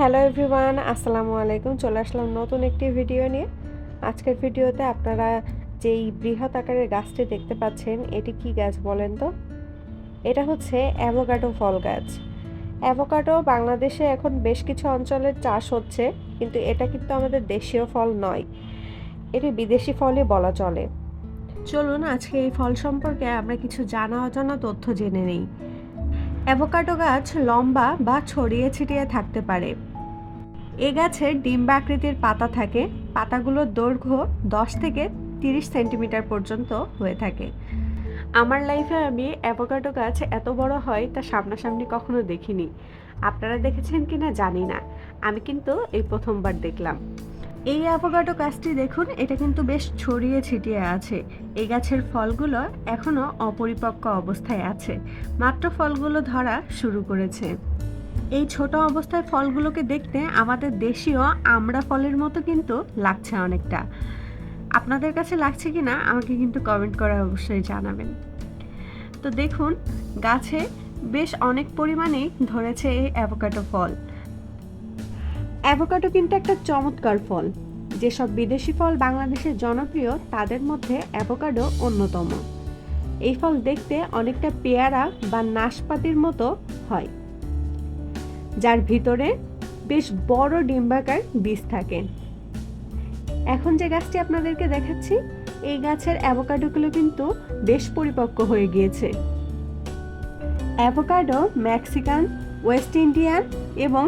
Hello everyone আসসালামু আলাইকুম। চলে আসলাম নতুন একটি ভিডিও নিয়ে। আজকের ভিডিওতে আপনারা যেই বৃহৎ আকারের গাছটি দেখতে পাচ্ছেন, এটি কি গাছ বলেন তো? এটা হচ্ছে অ্যাভোকাডো ফল গাছ। অ্যাভোকাডো বাংলাদেশে এখন বেশ কিছু অঞ্চলে চাষ হচ্ছে, কিন্তু এটা কিন্তু আমাদের দেশীয় ফল নয়। এটি বিদেশি ফলই বলা চলে। চলুন আজকে এই ফল সম্পর্কে আমরা কিছু জানা অজানা তথ্য জেনে নিই। অ্যাভোকাডো গাছ লম্বা বা ছড়িয়ে ছিটিয়ে থাকতে পারে। এ গাছের ডিম্বা আকৃতির পাতা থাকে। পাতাগুলোর দৈর্ঘ্য দশ থেকে তিরিশ সেন্টিমিটার পর্যন্ত হয়ে থাকে। আমার লাইফে আমি অ্যাভোকাডো গাছ এত বড় হয় তা সামনাসামনি কখনো দেখিনি। আপনারা দেখেছেন কি না জানি না। আমি কিন্তু এই প্রথমবার দেখলাম। এই অ্যাভোকাডো গাছটি দেখুন, এটা কিন্তু বেশ ছড়িয়ে ছিটিয়ে আছে। এই গাছের ফলগুলো এখনও অপরিপক্ক অবস্থায় আছে। মাত্র ফলগুলো ধরা শুরু করেছে। এই ছোট অবস্থায় ফলগুলোকে দেখতে আমাদের দেশীয় আমড়া ফলের মতো কিন্তু লাগছে অনেকটা। আপনাদের কাছে লাগছে কি না আমাকে কিন্তু কমেন্ট করে অবশ্যই জানাবেন। তো দেখুন, গাছে বেশ অনেক পরিমাণেই ধরেছে এই অ্যাভোকাডো ফল। অ্যাভোকাডো কিন্তু একটা চমৎকার ফল। যেসব বিদেশি ফল বাংলাদেশের জনপ্রিয়, তাদের মধ্যে অ্যাভোকাডো অন্যতম। এই ফল দেখতে অনেকটা পেয়ারা বা নাশপাতির মতো হয়। যার ভিতরে বেশ বড় ডিম্বাকার বীজ থাকে। এখন যে গাছটি আপনাদেরকে দেখাচ্ছি, এই গাছের অ্যাভোকাডোগুলো কিন্তু বেশ পরিপক্ক হয়ে গিয়েছে। অ্যাভোকাডো, মেক্সিকান, ওয়েস্ট ইন্ডিয়ান এবং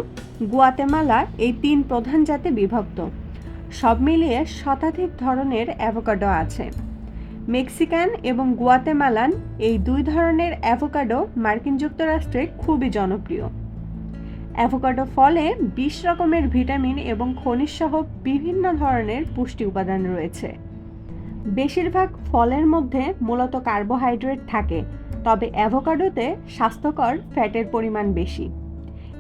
গুয়াতেমালা এই তিন প্রধান জাতে বিভক্ত। সব মিলিয়ে শতাধিক ধরনের অ্যাভোকাডো আছে। মেক্সিকান এবং গুয়াতেমালান এই দুই ধরনের অ্যাভোকাডো মার্কিন যুক্তরাষ্ট্রে খুবই জনপ্রিয়। অ্যাভোকাডো ফলে বিশ রকমের ভিটামিন এবং খনিজ সহ বিভিন্ন ধরনের পুষ্টি উপাদান রয়েছে। বেশিরভাগ ফলের মধ্যে মূলত কার্বোহাইড্রেট থাকে, তবে অ্যাভোকাডোতে স্বাস্থ্যকর ফ্যাটের পরিমাণ বেশি।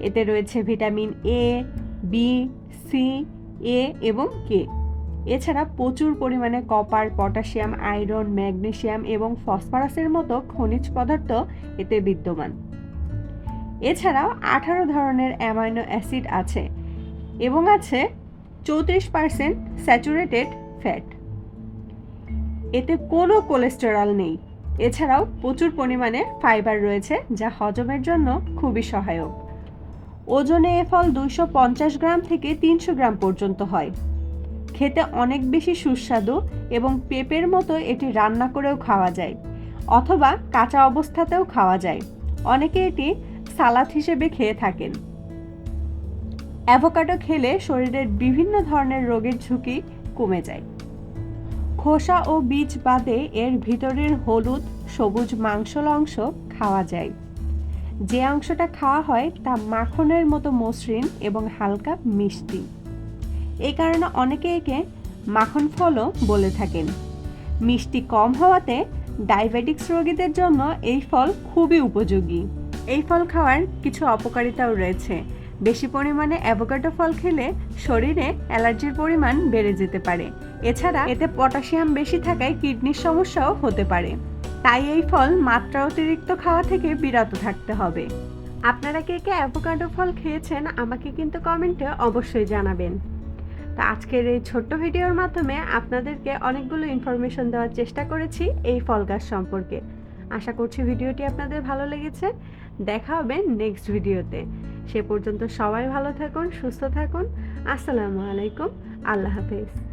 এতে রয়েছে vitamin A B C A এবং কে এছাড়া প্রচুর পরিমাণে কপার, পটাশিয়াম, আয়রন ম্যাগনেসিয়াম এবং ফসফরাসের মতো খনিজ পদার্থ এতে বিদ্যমান। এছাড়াও আঠারো ধরনের অ্যামাইনো অ্যাসিড আছে এবং আছে চৌত্রিশ পার্সেন্ট স্যাচুরেটেড ফ্যাট। এতে কোনো কোলেস্টেরল নেই। এছাড়াও প্রচুর পরিমাণে ফাইবার রয়েছে, যা হজমের জন্য খুবই সহায়ক। ওজনে এ ফল দুইশো পঞ্চাশ গ্রাম থেকে তিনশো গ্রাম পর্যন্ত হয়। খেতে অনেক বেশি সুস্বাদু এবং পেঁপের মতো এটি রান্না করেও খাওয়া যায়, অথবা কাঁচা অবস্থাতেও খাওয়া যায়। অনেকে এটি সালাদ হিসেবে খেয়ে থাকেন। অ্যাভোকাডো খেলে শরীরের বিভিন্ন ধরনের রোগের ঝুঁকি কমে যায়। খোসা ও বীজ বাদে এর ভিতরের হলুদ, সবুজ মাংসল অংশ খাওয়া যায়। যে অংশটা খাওয়া হয় তা মাখনের মতো মসৃণ এবং হালকা মিষ্টি। এই কারণে অনেকে একে মাখন ফলও বলে থাকেন। মিষ্টি কম হওয়াতে ডায়াবেটিক্স রোগীদের জন্য এই ফল খুবই উপযোগী। এই ফল খাওয়ার কিছু অপকারিতাও রয়েছে। বেশি পরিমাণে অ্যাভোকাডো ফল খেলে শরীরে অ্যালার্জির পরিমাণ বেড়ে যেতে পারে। এছাড়া এতে পটাশিয়াম বেশি থাকায় কিডনির সমস্যাও হতে পারে। তাই এই ফল মাত্রা অতিরিক্ত খাওয়া থেকে বিরত থাকতে হবে। আপনারা কে কে অ্যাভোকাডো ফল খেয়েছেন আমাকে কিন্তু কমেন্টে অবশ্যই জানাবেন। তো আজকের এই ছোট্ট ভিডিওর মাধ্যমে আপনাদেরকে অনেকগুলো ইনফরমেশন দেওয়ার চেষ্টা করেছি এই ফল গাছ সম্পর্কে। আশা করছি ভিডিওটি আপনাদের ভালো লেগেছে। দেখা হবে নেক্সট ভিডিওতে। সে পর্যন্ত সবাই ভালো থাকুন, সুস্থ থাকুন। আসসালামু আলাইকুম। আল্লাহ হাফেজ।